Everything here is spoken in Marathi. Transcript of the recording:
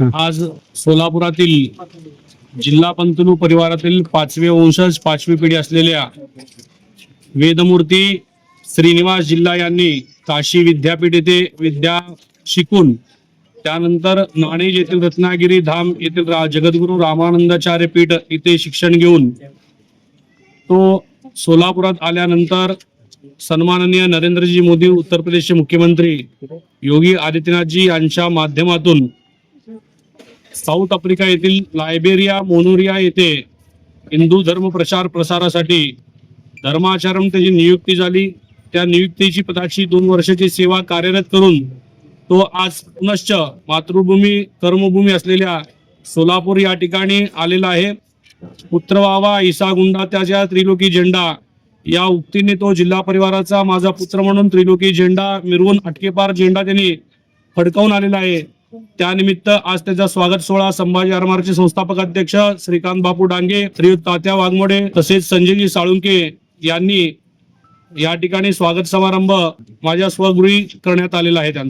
आज सोलापुरातील जिल्हा पंतनू परिवारातील पाचवे वंशज पाचवी पिढी असलेल्या वेदमूर्ती श्रीनिवास जिल्हा यांनी काशी विद्यापीठ येथे विद्या शिकून त्यानंतर नाणेज येथील रत्नागिरी धाम येथील रा- जगद्गुरु रामानंदाचार्य पीठ इथे शिक्षण घेऊन तो सोलापुरात आल्यानंतर सन्माननीय नरेंद्रजी मोदी उत्तर प्रदेशचे मुख्यमंत्री योगी आदित्यनाथजी यांच्या माध्यमातून साऊथ आफ्रिका येथील लायबेरिया मोनोरिया येथे हिंदू धर्म प्रचार प्रसारासाठी धर्माचरण त्याची नियुक्ती झाली. त्या नियुक्तीची पदाची दोन वर्षाची सेवा कार्यरत करून तो आज पुनश्च मातृभूमी कर्मभूमी असलेल्या सोलापूर या ठिकाणी आलेला आहे. पुत्र व्हावा ईसा गुंडा त्याच्या त्रिलोकी झेंडा या उक्तीने तो जिल्हा परिवाराचा माझा पुत्र म्हणून त्रिलोकी झेंडा मिरवून अटकेपार झेंडा त्यांनी फडकावून आलेला आहे. त्यानिमित्त आज त्याचा स्वागत सोहळा संभाजी आरमारचे संस्थापक अध्यक्ष श्रीकांत बापू डांगे श्रीयुत तात्या वाघमोडे तसेच संजयजी साळुंके यांनी या ठिकाणी स्वागत समारंभ माझ्या स्वगृही करण्यात आलेला आहे त्यांचा.